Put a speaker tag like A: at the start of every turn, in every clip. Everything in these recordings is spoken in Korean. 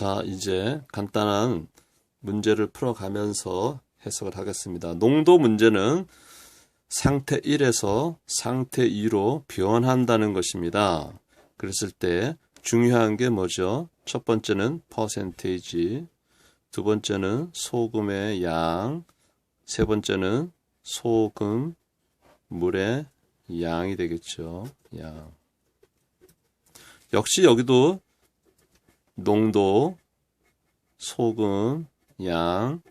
A: 자, 이제 간단한 문제를 풀어가면서 해석을 하겠습니다. 농도 문제는 상태 1에서 상태 2로 변한다는 것입니다. 그랬을 때 중요한 게 뭐죠? 첫 번째는 퍼센테이지, 두 번째는 소금의 양, 세 번째는 소금 물의 양이 되겠죠. 양. 역시 여기도 농도, 소금, 양,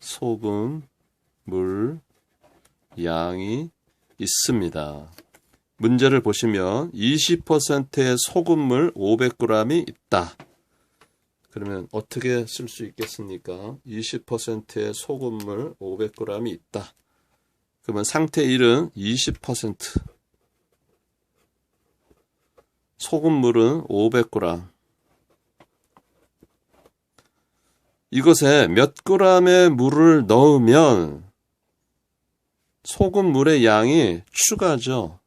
A: 소금, 물, 양이 있습니다. 문제를 보시면 20%의 소금물 500g이 있다. 그러면 어떻게 쓸 수 있겠습니까? 20%의 소금물 500g이 있다. 그러면 상태 1은 20%. 소금물은 500g. 이것에 몇 g의 물을 넣으면 소금 물의 양이 추가죠.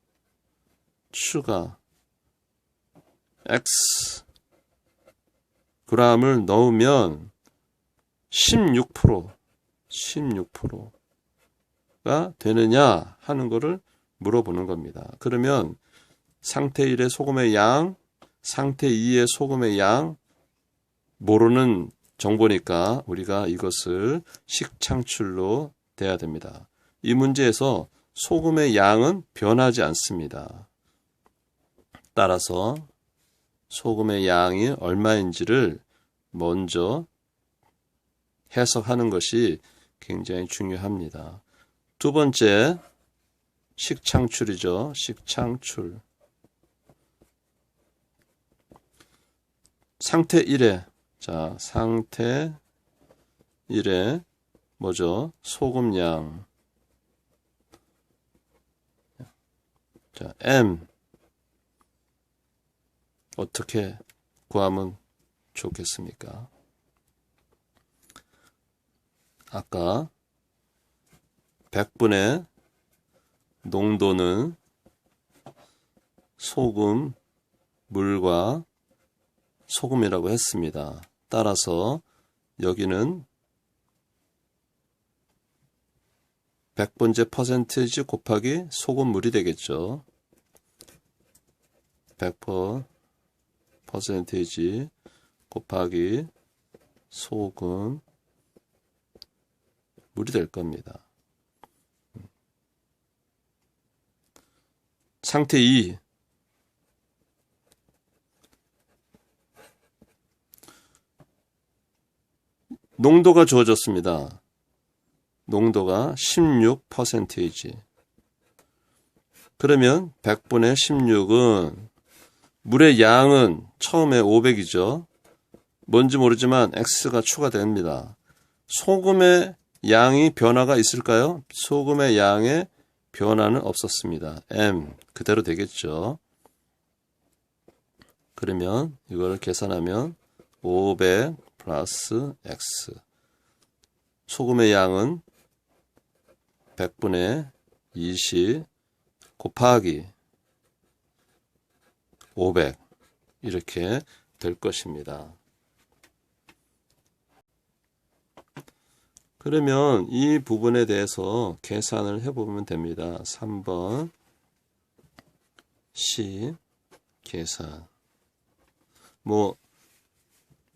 A: 추가. X g을 넣으면 16% 16%가 되느냐 하는 것을 물어보는 겁니다. 그러면 상태 1의 소금의 양, 상태 2의 소금의 양 모르는 정보니까 우리가 이것을 식창출로 돼야 됩니다. 이 문제에서 소금의 양은 변하지 않습니다. 따라서 소금의 양이 얼마인지를 먼저 해석하는 것이 굉장히 중요합니다. 두 번째, 식창출이죠. 식창출. 상태 1에, 자, 상태 1에, 뭐죠? 소금양. 자, M. 어떻게 구하면 좋겠습니까? 아까 100분의 농도는 소금, 물과 소금이라고 했습니다. 따라서 여기는 100번째 퍼센티지 곱하기 소금물이 되겠죠. 100% 퍼센테이지 곱하기 소금 물이 될 겁니다. 상태 2 농도가 주어졌습니다. 농도가 16%이지. 그러면 100분의 16은 물의 양은 처음에 500이죠. 뭔지 모르지만 X가 추가됩니다. 소금의 양이 변화가 있을까요? 소금의 양에 변화는 없었습니다. M 그대로 되겠죠. 그러면 이걸 계산하면 500 플러스 X 소금의 양은 100분의 20 곱하기 500 이렇게 될 것입니다. 그러면 이 부분에 대해서 계산을 해보면 됩니다. 3번 C 계산 뭐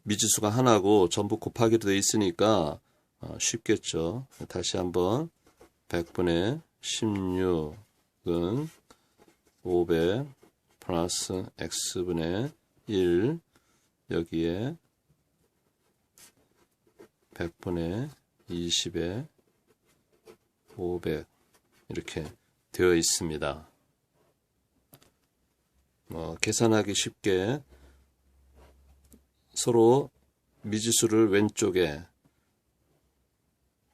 A: 미지수가 하나고 전부 곱하기로 되어 있으니까 어, 쉽겠죠. 다시 한번 100분의 16은 500 플러스 x분의 1 여기에 100분의 20에 500 이렇게 되어 있습니다. 어, 계산하기 쉽게 서로 미지수를 왼쪽에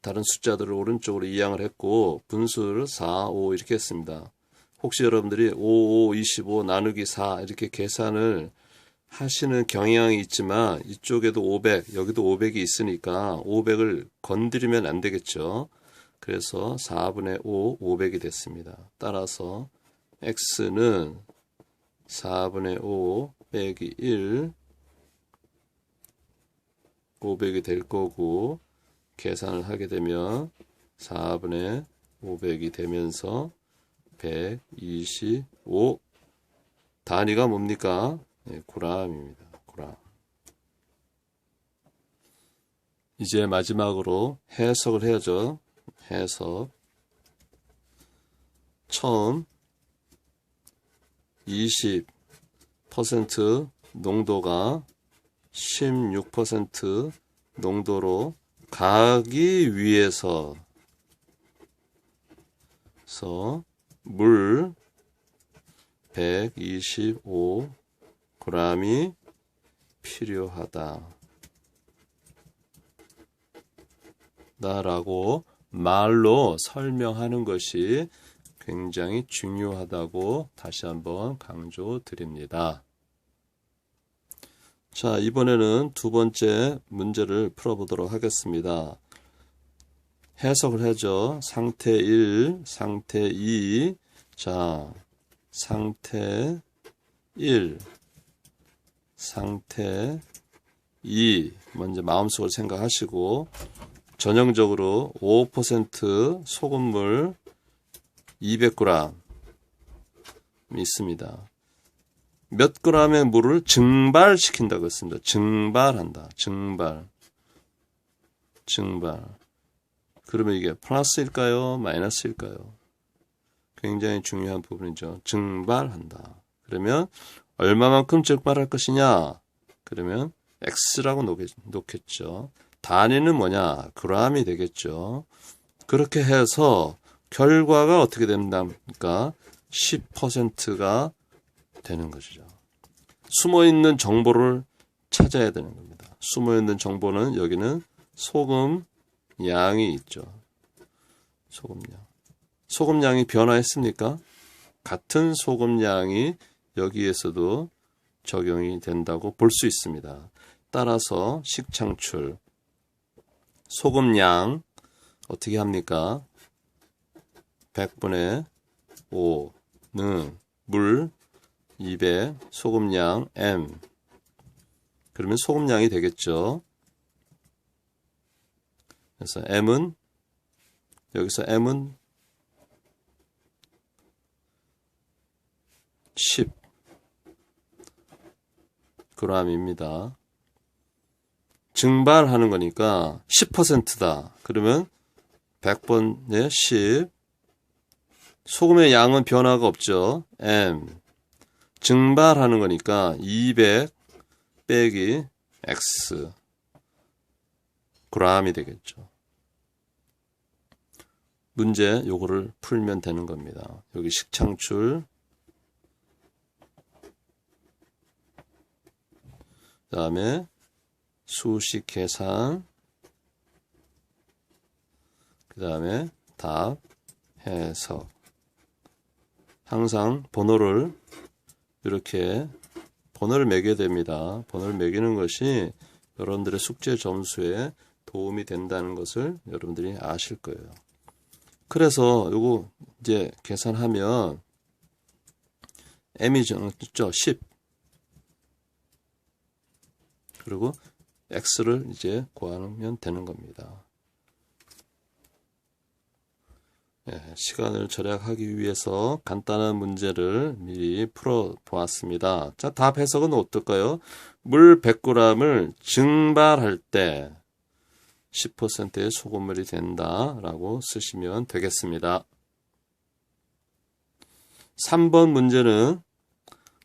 A: 다른 숫자들을 오른쪽으로 이양을 했고 분수를 4, 5 이렇게 했습니다. 혹시 여러분들이 5, 5, 25 나누기 4 이렇게 계산을 하시는 경향이 있지만 이쪽에도 500, 여기도 500이 있으니까 500을 건드리면 안 되겠죠. 그래서 4분의 5, 500이 됐습니다. 따라서 x는 4분의 5 빼기 1 500이 될 거고 계산을 하게 되면 4분의 500이 되면서 125 단위가 뭡니까? 네, 그람입니다. 그람. 이제 마지막으로 해석을 해야죠. 해석. 처음 20% 농도가 16% 농도로 가기 위해서 서물 125g이 필요하다. 나라고 말로 설명하는 것이 굉장히 중요하다고 다시 한번 강조 드립니다. 자, 이번에는 두 번째 문제를 풀어보도록 하겠습니다. 해석을 하죠. 상태 1, 상태 2. 자, 상태 1, 상태 2. 먼저 마음속으로 생각하시고, 전형적으로 5% 소금물 200g 있습니다. 몇 g의 물을 증발시킨다고 했습니다. 증발한다. 증발. 증발. 그러면 이게 플러스일까요? 마이너스일까요? 굉장히 중요한 부분이죠. 증발한다. 그러면 얼마만큼 증발할 것이냐? 그러면 X라고 놓겠죠. 단위는 뭐냐? g이 되겠죠. 그렇게 해서 결과가 어떻게 된답니까? 10%가 되는 것이죠. 숨어 있는 정보를 찾아야 되는 겁니다. 숨어 있는 정보는 여기는 소금 양이 있죠. 소금량. 소금량이 변화했습니까? 같은 소금량이 여기에서도 적용이 된다고 볼 수 있습니다. 따라서 식창출 소금량 어떻게 합니까? 100분의 5는 물 200, 소금량 M. 그러면 소금량이 되겠죠. 그래서 M은 여기서 M은 10 g입니다. 증발하는 거니까 10%다. 그러면 100번에 10 소금의 양은 변화가 없죠. M 증발하는 거니까 200 빼기 x g이 되겠죠. 문제 요거를 풀면 되는 겁니다. 여기 식창출 그 다음에 수식 계산 그 다음에 답 해석 항상 번호를 이렇게 번호를 매게 됩니다. 번호를 매기는 것이 여러분들의 숙제 점수에 도움이 된다는 것을 여러분들이 아실 거예요. 그래서 요거 이제 계산하면 m이 죠 10. 그리고 x를 이제 구하면 되는 겁니다. 예, 시간을 절약하기 위해서 간단한 문제를 미리 풀어 보았습니다. 자, 답 해석은 어떨까요? 물 100g을 증발할 때 10%의 소금물이 된다라고 쓰시면 되겠습니다. 3번 문제는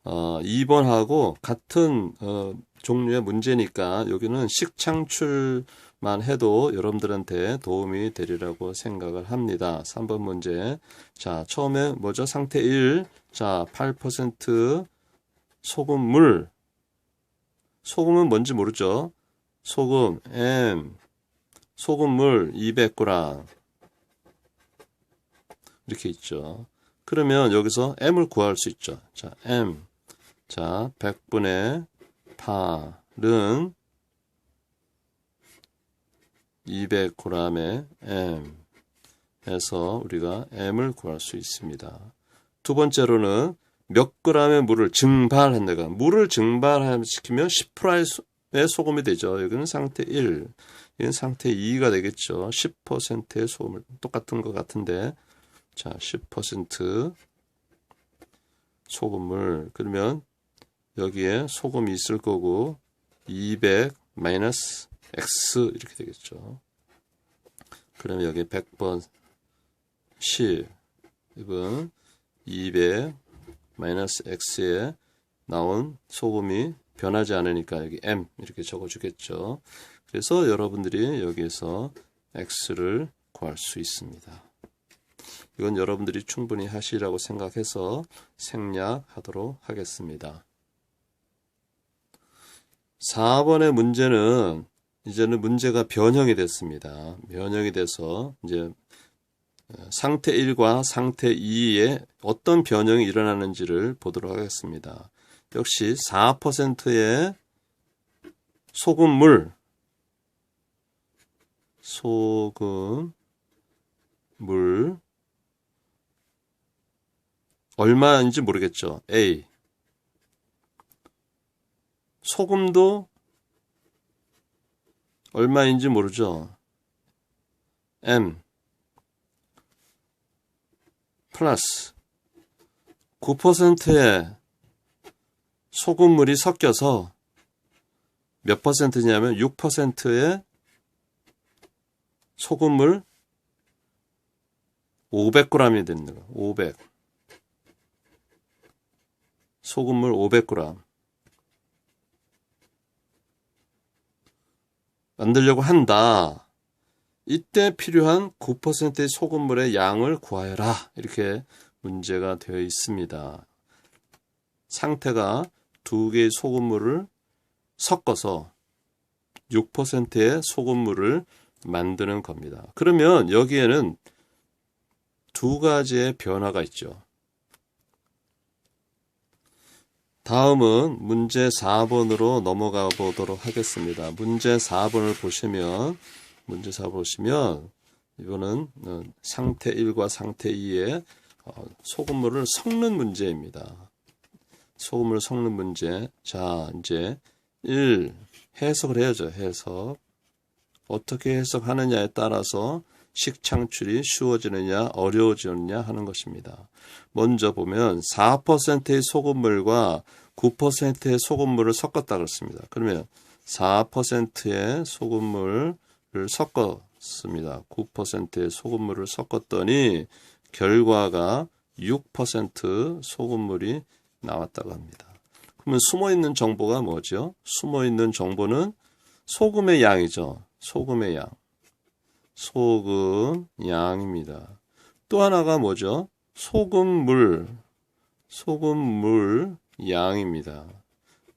A: 어, 2번하고 같은 어, 종류의 문제니까 여기는 식창출 만 해도 여러분들한테 도움이 되리라고 생각을 합니다. 3번 문제. 자, 처음에 뭐죠? 상태 1. 자, 8% 소금 물. 소금은 뭔지 모르죠? 소금, M. 소금 물 200g. 이렇게 있죠. 그러면 여기서 M을 구할 수 있죠. 자, M. 자, 100분의 8은 200g의 m 해서 우리가 m을 구할 수 있습니다. 두 번째로는 몇 g의 물을 증발한다가 물을 증발시키면 10%의 10%의 소금이 되죠. 여기는 상태 1, 여기는 상태 2가 되겠죠. 10%의 소금을 똑같은 것 같은데 자, 10% 소금을 그러면 여기에 소금이 있을 거고 200 마이너스 x 이렇게 되겠죠. 그러면 여기 100번 10 이건 200 마이너스 x에 나온 소금이 변하지 않으니까 여기 m 이렇게 적어 주겠죠. 그래서 여러분들이 여기에서 x를 구할 수 있습니다. 이건 여러분들이 충분히 하시라고 생각해서 생략하도록 하겠습니다. 4번의 문제는 이제는 문제가 변형이 됐습니다. 변형이 돼서 이제 상태 1과 상태 2에 어떤 변형이 일어나는지를 보도록 하겠습니다. 역시 4%의 소금물 소금물 얼마인지 모르겠죠. A 소금도 얼마인지 모르죠. M 플러스 9%의 소금물이 섞여서 몇 퍼센트냐면 6%의 소금물 500g이 되는 거예요. 500. 소금물 500g. 만들려고 한다. 이때 필요한 9%의 소금물의 양을 구하여라. 이렇게 문제가 되어 있습니다. 상태가 두 개의 소금물을 섞어서 6%의 소금물을 만드는 겁니다. 그러면 여기에는 두 가지의 변화가 있죠. 다음은 문제 4번으로 넘어가 보도록 하겠습니다. 문제 4번을 보시면 문제 4 보시면 이거는 어, 상태 1과 상태 2의 어, 소금물을 섞는 문제입니다. 소금을 섞는 문제. 자, 이제 1 해석을 해야죠. 해석. 어떻게 해석하느냐에 따라서 식 창출이 쉬워지느냐 어려워지느냐 하는 것입니다. 먼저 보면 4%의 소금물과 9%의 소금물을 섞었다 그랬습니다. 그러면 4%의 소금물을 섞었습니다. 9%의 소금물을 섞었더니 결과가 6% 소금물이 나왔다고 합니다. 그러면 숨어 있는 정보가 뭐죠? 숨어 있는 정보는 소금의 양이죠. 소금의 양. 소금 양입니다. 또 하나가 뭐죠? 소금 물. 소금 물 양입니다.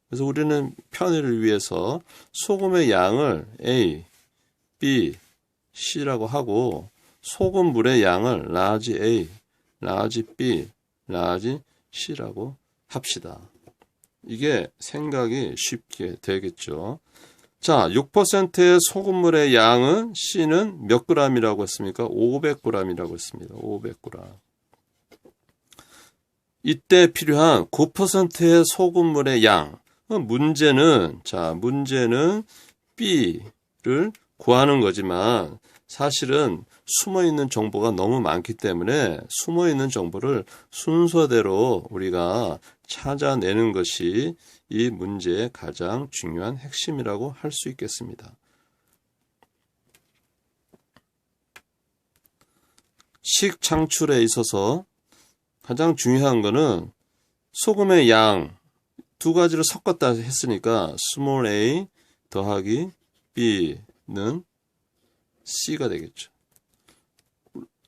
A: 그래서 우리는 편의를 위해서 소금의 양을 A, B, C라고 하고 소금 물의 양을 라지 A, 라지 B, 라지 C라고 합시다. 이게 생각이 쉽게 되겠죠. 자, 6%의 소금물의 양은 C는 몇 g이라고 했습니까? 500g이라고 했습니다. 500g. 이때 필요한 9%의 소금물의 양. 문제는, 자, 문제는 B를 구하는 거지만 사실은 숨어 있는 정보가 너무 많기 때문에 숨어 있는 정보를 순서대로 우리가 찾아내는 것이 이 문제의 가장 중요한 핵심이라고 할 수 있겠습니다. 식 창출에 있어서 가장 중요한 것은 소금의 양 두 가지를 섞었다 했으니까 small a 더하기 b 는 c가 되겠죠.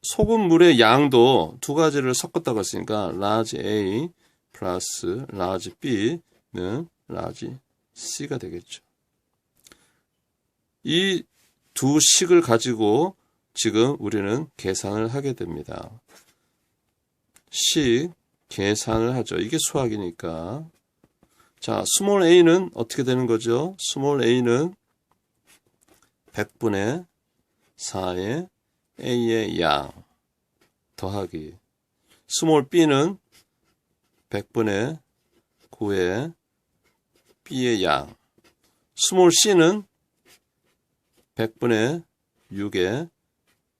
A: 소금 물의 양도 두 가지를 섞었다고 했으니까 large a 플러스 large b 는 라지 C가 되겠죠. 이 두 식을 가지고 지금 우리는 계산을 하게 됩니다. 식 계산을 하죠. 이게 수학이니까. 자, 스몰 a는 어떻게 되는 거죠? 스몰 a는 100분의 4의 a의 양 더하기 스몰 b는 100분의 9의 B의 양. 스몰 c는 100분의 6에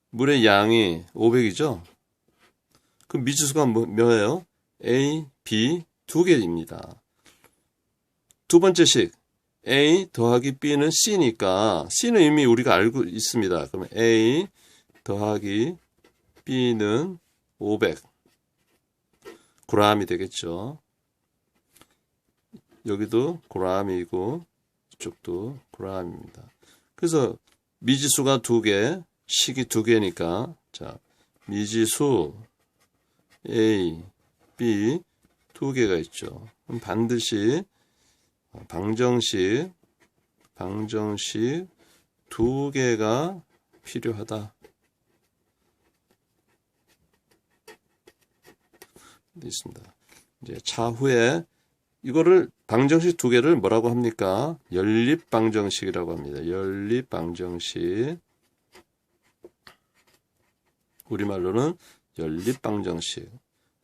A: 물의 양이 500이죠. 그 미지수가 뭐, 뭐예요? A, B 두 개입니다. 두 번째 식 A 더하기 B는 C니까 C는 이미 우리가 알고 있습니다. 그러면 A 더하기 B는 500 g이 되겠죠. 여기도 g이고 이쪽도 g입니다. 그래서 미지수가 두 개, 식이 두 개니까 자 미지수 A, B 두 개가 있죠. 그럼 반드시 방정식, 방정식 두 개가 필요하다. 있습니다. 이제 차후에 이거를 방정식 두 개를 뭐라고 합니까? 연립 방정식이라고 합니다. 연립 방정식. 우리말로는 연립 방정식.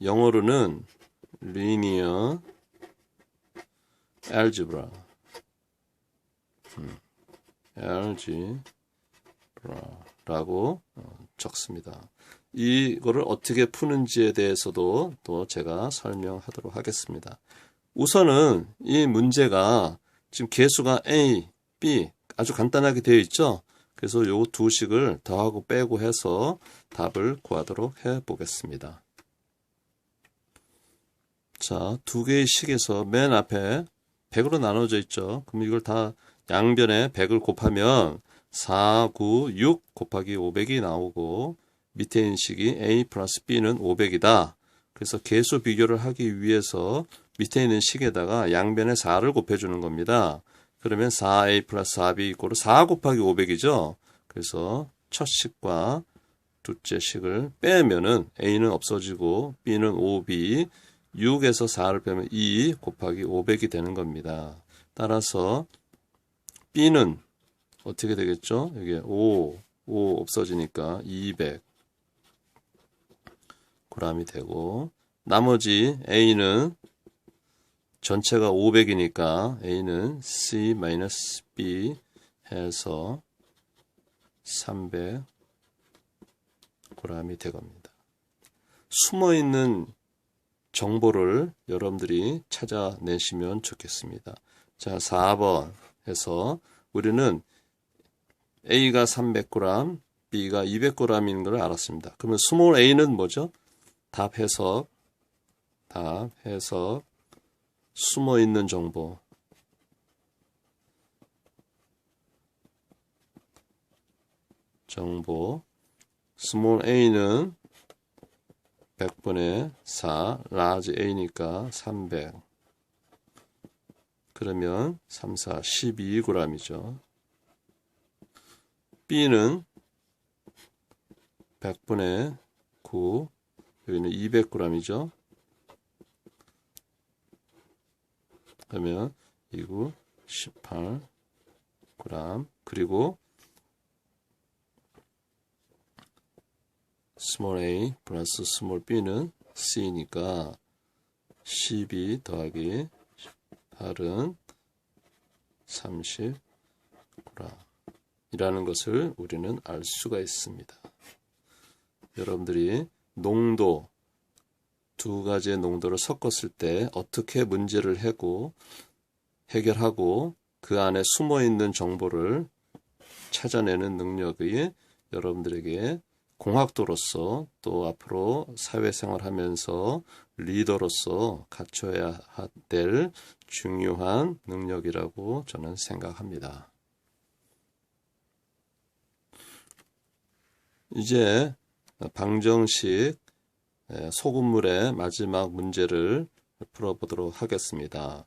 A: 영어로는 linear algebra. 음, algebra라고 어, 적습니다. 이거를 어떻게 푸는지에 대해서도 또 제가 설명하도록 하겠습니다. 우선은 이 문제가 지금 개수가 A, B 아주 간단하게 되어 있죠. 그래서 요 두 식을 더하고 빼고 해서 답을 구하도록 해 보겠습니다. 자, 두 개의 식에서 맨 앞에 100으로 나눠져 있죠. 그럼 이걸 다 양변에 100을 곱하면 4, 9, 6 곱하기 500이 나오고 밑에 있는 식이 A 플러스 B는 500이다. 그래서 개수 비교를 하기 위해서 밑에 있는 식에다가 양변에 4를 곱해주는 겁니다. 그러면 4A 플러스 4B 이꼴로 4 곱하기 500이죠. 그래서 첫 식과 둘째 식을 빼면은 A는 없어지고 B는 5B 6에서 4를 빼면 2 곱하기 500이 되는 겁니다. 따라서 B는 어떻게 되겠죠? 여기 5, 5 없어지니까 200 g이 되고 나머지 A는 전체가 500이니까 A는 C-B 해서 300 g이 되겁니다. 숨어 있는 정보를 여러분들이 찾아내시면 좋겠습니다. 자, 4번 해서 우리는 A가 300g, B가 200g인 걸 알았습니다. 그러면 스몰 a는 뭐죠? 답 해석, 답 해석, 숨어 있는 정보. 정보. 스몰 a는 100분의 4, 라지 a니까 300. 그러면 3, 4, 12g이죠. b는 100분의 9, 여기는 200g이죠. 그러면 2구 18g 그리고 스몰 a 플러스 스몰 b는 c니까 12 더하기 8은 30g 이라는 것을 우리는 알 수가 있습니다. 여러분들이 농도 두 가지의 농도를 섞었을 때 어떻게 문제를 해고 해결하고 그 안에 숨어 있는 정보를 찾아내는 능력이 여러분들에게 공학도로서 또 앞으로 사회생활 하면서 리더로서 갖춰야 될 중요한 능력이라고 저는 생각합니다. 이제 방정식 소금물의 마지막 문제를 풀어보도록 하겠습니다.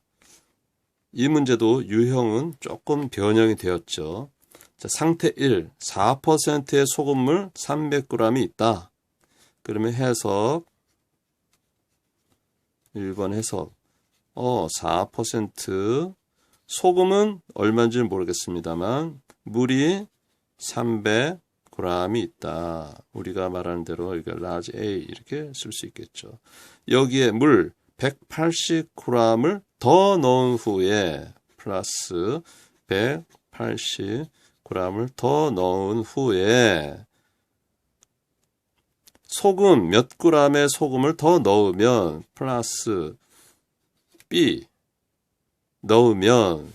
A: 이 문제도 유형은 조금 변형이 되었죠. 자, 상태 1, 4%의 소금물 300g이 있다. 그러면 해석 1번 해석 어, 4% 소금은 얼마인지는 모르겠습니다만 물이 300 g이 있다. 우리가 말하는 대로 이거 large A 이렇게 쓸 수 있겠죠. 여기에 물 180g을 더 넣은 후에 플러스 180g을 더 넣은 후에 소금 몇 g의 소금을 더 넣으면 플러스 B 넣으면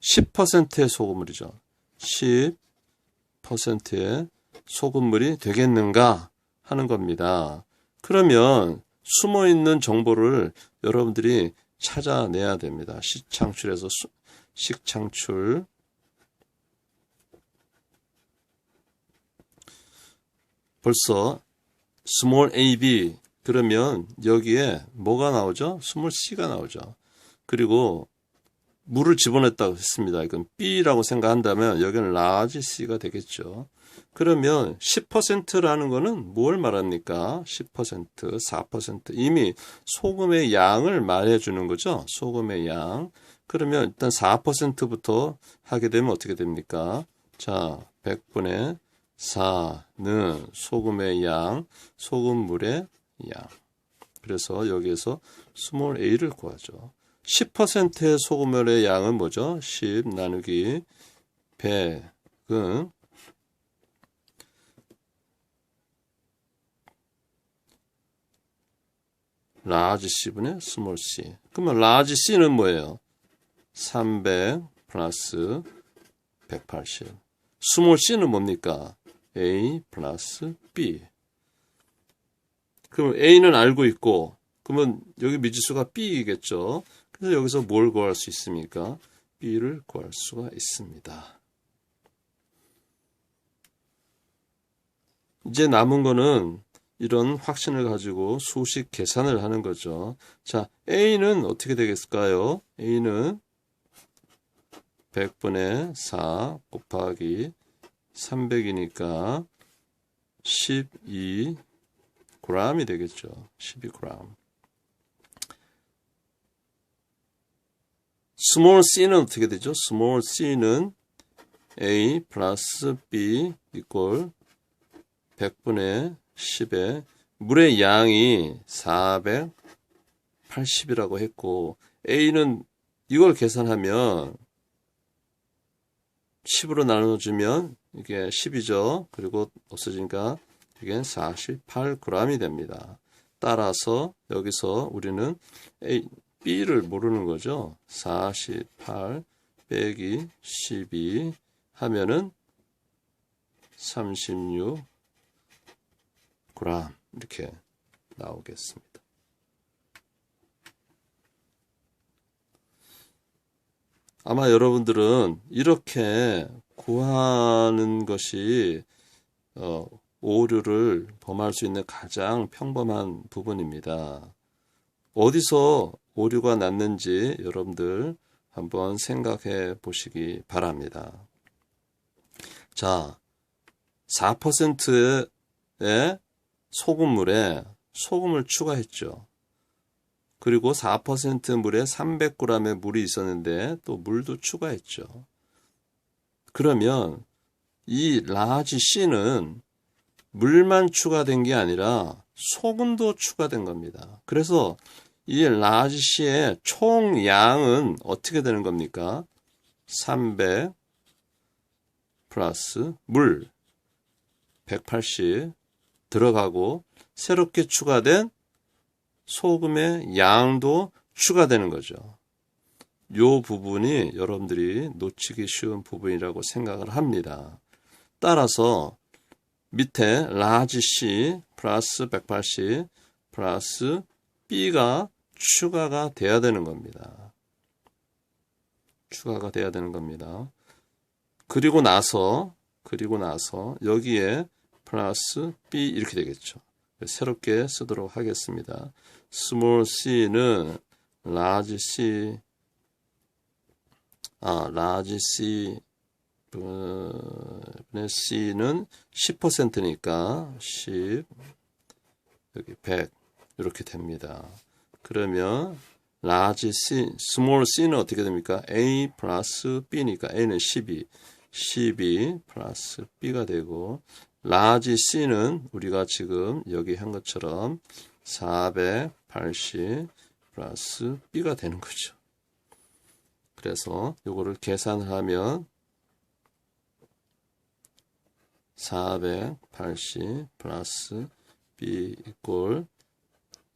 A: 10%의 소금물이죠. 10%의 소금물이 되겠는가 하는 겁니다. 그러면 숨어 있는 정보를 여러분들이 찾아내야 됩니다. 식창출에서 수, 식창출 벌써 small ab 그러면 여기에 뭐가 나오죠? small c가 나오죠. 그리고 물을 집어넣었다고 했습니다. 이건 B라고 생각한다면 여기는 large C가 되겠죠. 그러면 10%라는 거는 뭘 말합니까? 10%, 4% 이미 소금의 양을 말해주는 거죠. 소금의 양. 그러면 일단 4%부터 하게 되면 어떻게 됩니까? 자, 100분의 4는 소금의 양, 소금물의 양. 그래서 여기에서 스몰 a를 구하죠. 10%의 소금물의 양은 뭐죠? 10 나누기 100은 라지 C분의 스몰 c. 그러면 라지 C는 뭐예요? 300 플러스 180. 스몰 c는 뭡니까? A 플러스 B. 그럼 A는 알고 있고, 그러면 여기 미지수가 B이겠죠? 그래서 여기서 뭘 구할 수 있습니까? B를 구할 수가 있습니다. 이제 남은 거는 이런 확신을 가지고 수식 계산을 하는 거죠. 자, A는 어떻게 되겠을까요? A는 100분의 4 곱하기 300이니까 12g이 되겠죠. 12g. small c는 어떻게 되죠? small c는 a 플러스 b 이꼴 100분의 10에 물의 양이 480이라고 했고 a는 이걸 계산하면 10으로 나눠주면 이게 10이죠. 그리고 없어지니까 이게 48g이 됩니다. 따라서 여기서 우리는 A, B를 모르는 거죠. 48 빼기 12 하면은 36g 이렇게 나오겠습니다. 아마 여러분들은 이렇게 구하는 것이 어, 오류를 범할 수 있는 가장 평범한 부분입니다. 어디서 오류가 났는지 여러분들 한번 생각해 보시기 바랍니다. 자, 4%의 소금물에 소금을 추가했죠. 그리고 4% 물에 300g의 물이 있었는데 또 물도 추가했죠. 그러면 이 라지 C는 물만 추가된 게 아니라 소금도 추가된 겁니다. 그래서 이 라지 C의 총 양은 어떻게 되는 겁니까? 300 플러스 물 180 들어가고 새롭게 추가된 소금의 양도 추가되는 거죠. 요 부분이 여러분들이 놓치기 쉬운 부분이라고 생각을 합니다. 따라서 밑에 라지 C 플러스 180 플러스 B가 추가가 돼야 되는 겁니다. 추가가 돼야 되는 겁니다. 그리고 나서 그리고 나서 여기에 플러스 B 이렇게 되겠죠. 새롭게 쓰도록 하겠습니다. small c는 large c 아 large c 분의 c는 10%니까 10 여기 100 이렇게 됩니다. 그러면 large c, small c는 어떻게 됩니까? a 플러스 b니까 a는 12, 12 플러스 b가 되고 large c는 우리가 지금 여기 한 것처럼 480 플러스 b가 되는 거죠. 그래서 요거를 계산을 하면 480 플러스 b 이꼴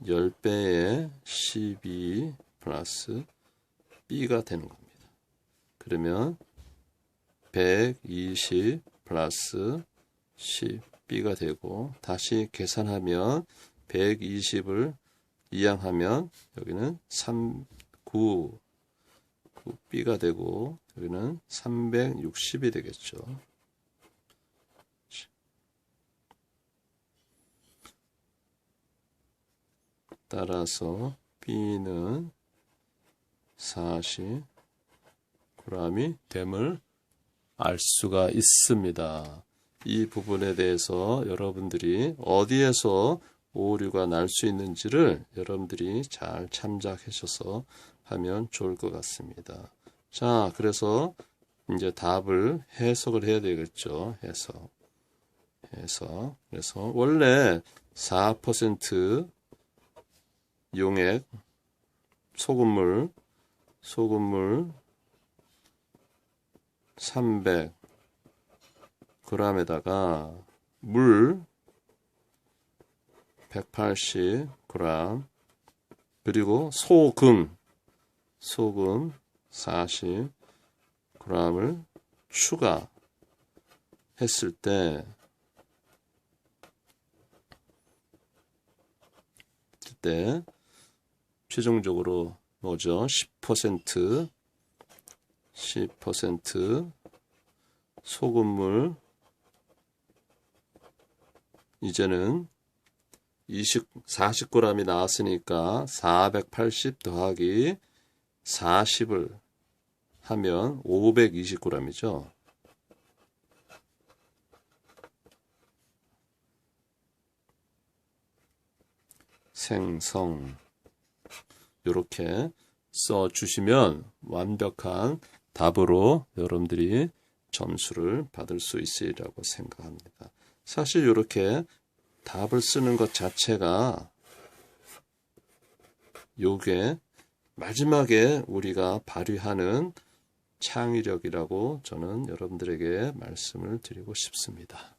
A: 10배의 12 플러스 b가 되는 겁니다. 그러면 120 플러스 10b가 되고 다시 계산하면 120을 이항하면 여기는 3, 9, 9b가 되고 여기는 360이 되겠죠. 따라서 b는 40 g이 됨을 알 수가 있습니다. 이 부분에 대해서 여러분들이 어디에서 오류가 날 수 있는지를 여러분들이 잘 참작하셔서 하면 좋을 것 같습니다. 자, 그래서 이제 답을 해석을 해야 되겠죠. 해석. 해석. 그래서 원래 4% 용액 소금물 소금물 300 g에다가 물 180 g 그리고 소금 소금 40 g을 추가했을 때 그때 최종적으로 뭐죠? 10% 10% 소금물 이제는 20, 40g이 나왔으니까 480 더하기 40을 하면 520g이죠. 생성 이렇게 써 주시면 완벽한 답으로 여러분들이 점수를 받을 수 있으리라고 생각합니다. 사실 이렇게 답을 쓰는 것 자체가 요게 마지막에 우리가 발휘하는 창의력이라고 저는 여러분들에게 말씀을 드리고 싶습니다.